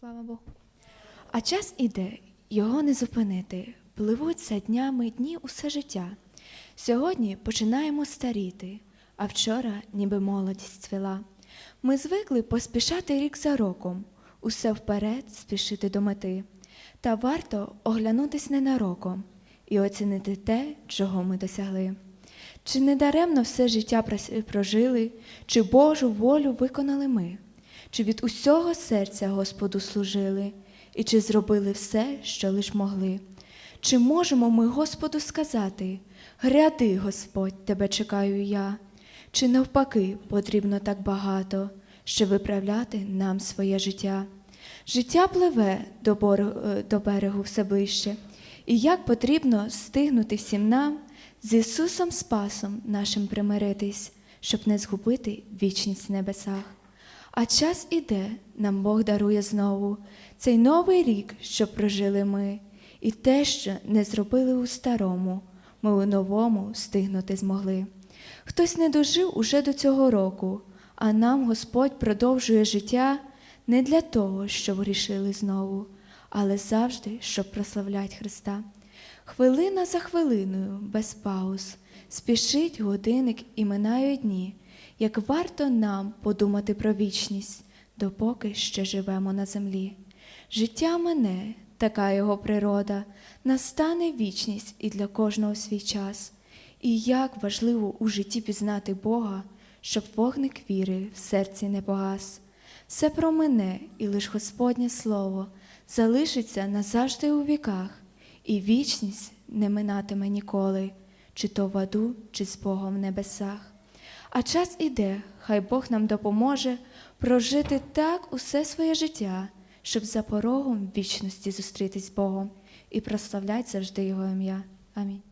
Слава Богу. А час іде, його не зупинити. Пливуться днями дні усе життя. Сьогодні починаємо старіти, а вчора ніби молодість цвіла. Ми звикли поспішати рік за роком, усе вперед спішити до мети. Та варто оглянутись ненароком і оцінити те, чого ми досягли. Чи не даремно все життя прожили, чи Божу волю виконали ми, чи від усього серця Господу служили, і чи зробили все, що лиш могли? Чи можемо ми Господу сказати Гряди, Господь, тебе чекаю я, чи навпаки потрібно так багато, щоб виправляти нам своє життя? Життя пливе до, бору- е, до берегу все ближче, і як потрібно стигнути всім нам з Ісусом Спасом нашим примиритись, щоб не згубити вічність в небесах. А час іде, нам Бог дарує знову цей новий рік, що прожили ми, і те, що не зробили у старому, ми у новому стигнути змогли. Хтось не дожив уже до цього року, а нам Господь продовжує життя не для того, щоб рішили знову, але завжди, щоб прославлять Христа. Хвилина за хвилиною, без пауз, спішить годинник і минають дні, як варто нам подумати про вічність, допоки ще живемо на землі. Життя мене, така його природа, настане вічність і для кожного свій час. І як важливо у житті пізнати Бога, щоб вогник віри в серці не погас. Все про мене, і лиш Господнє Слово залишиться назавжди у віках, і вічність не минатиме ніколи, чи то в аду, чи з Богом в небесах. А час іде, хай Бог нам допоможе прожити так усе своє життя, щоб за порогом вічності зустрітись з Богом і прославлять завжди Його ім'я. Амінь.